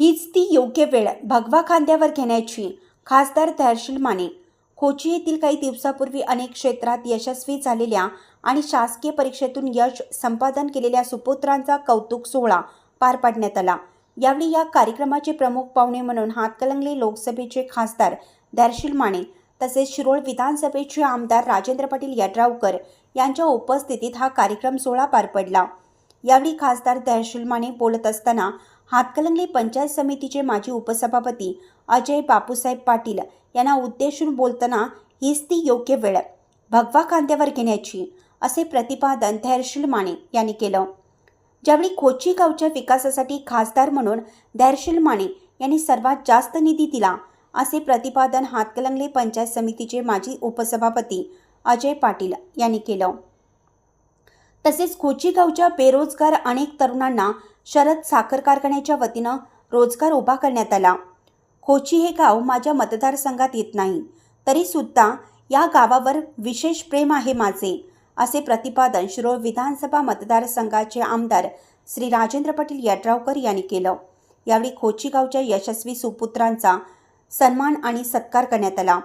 हीच ती योग्य वेळ भगवा खांद्यावर घेण्याची खासदार तहसील माने. कोची येथील काही दिवसापूर्वी अनेक क्षेत्रात यशस्वी झालेल्या आणि शासकीय परीक्षेतून यश संपादन केलेल्या सुपुत्रांचा कौतुक सोहळा पार पाडण्यात आला. यावेळी या कार्यक्रमाचे प्रमुख पाहुणे म्हणून हातकलंगले लोकसभेचे खासदार दर्शील माने तसेच शिरोळ विधानसभेचे आमदार राजेंद्र पाटील यड्रावकर यांच्या उपस्थितीत हा कार्यक्रम सोहळा पार पडला. यावेळी खासदार तहसील माने बोलत असताना हातकलंगले पंचायत समितीचे माजी उपसभापती अजय बापूसाहेब पाटील यांना उद्देशून बोलताना हीच ती योग्य वेळ. भगवा कांद्यावर घेण्याची असे प्रतिपादन धैर्यशील माने यांनी केलं. ज्यावेळी खोची गावच्या विकासासाठी खासदार म्हणून धैर्यशील माने यांनी सर्वात जास्त निधी दिला असे प्रतिपादन हातकलंगले पंचायत समितीचे माजी उपसभापती अजय पाटील यांनी केलं. तसेच खोचीगावच्या बेरोजगार अनेक तरुणांना शरद साखर कारखान्याच्या वतीनं रोजगार उभा करण्यात आला. खोची हे गाव माझ्या मतदारसंघात येत नाही. तरीसुद्धा या गावावर विशेष प्रेम आहे माझे असे प्रतिपादन शिरोळ विधानसभा मतदारसंघाचे आमदार श्री राजेंद्र पाटील यड्रावकर यांनी केलं. यावेळी खोची गावच्या यशस्वी सुपुत्रांचा सन्मान आणि सत्कार करण्यात आला.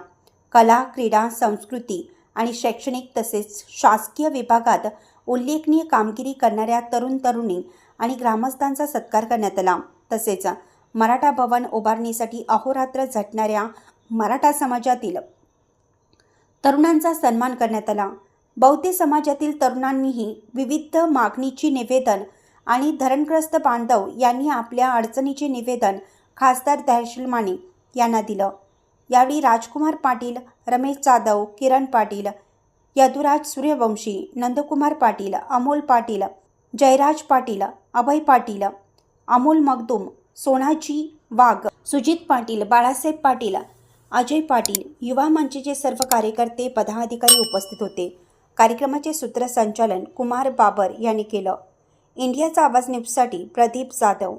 कला क्रीडा संस्कृती आणि शैक्षणिक तसेच शासकीय विभागात उल्लेखनीय कामगिरी करणाऱ्या तरुण तरुणी आणि ग्रामस्थांचा सत्कार करण्यात आला. तसेच मराठा भवन उभारणीसाठी अहोरात्र झटणाऱ्या मराठा समाजातील तरुणांचा सन्मान करण्यात आला. बौद्ध समाजातील तरुणांनीही विविध मागणीची निवेदन आणि धरणग्रस्त बांधव यांनी आपल्या अडचणीचे निवेदन खासदार दहशील माने यांना दिलं. यावेळी राजकुमार पाटील रमेश जाधव किरण पाटील यदुराज सूर्यवंशी नंदकुमार पाटील अमोल पाटील जयराज पाटील अभय पाटील अमोल मगदूम सोनाजी वाघ सुजित पाटील बाळासाहेब पाटील अजय पाटील युवा मंचचे सर्व कार्यकर्ते पदाधिकारी उपस्थित होते. कार्यक्रमाचे सूत्रसंचालन कुमार बाबर यांनी केलं. इंडियाचा आवाज न्यूजसाठी प्रदीप जाधव.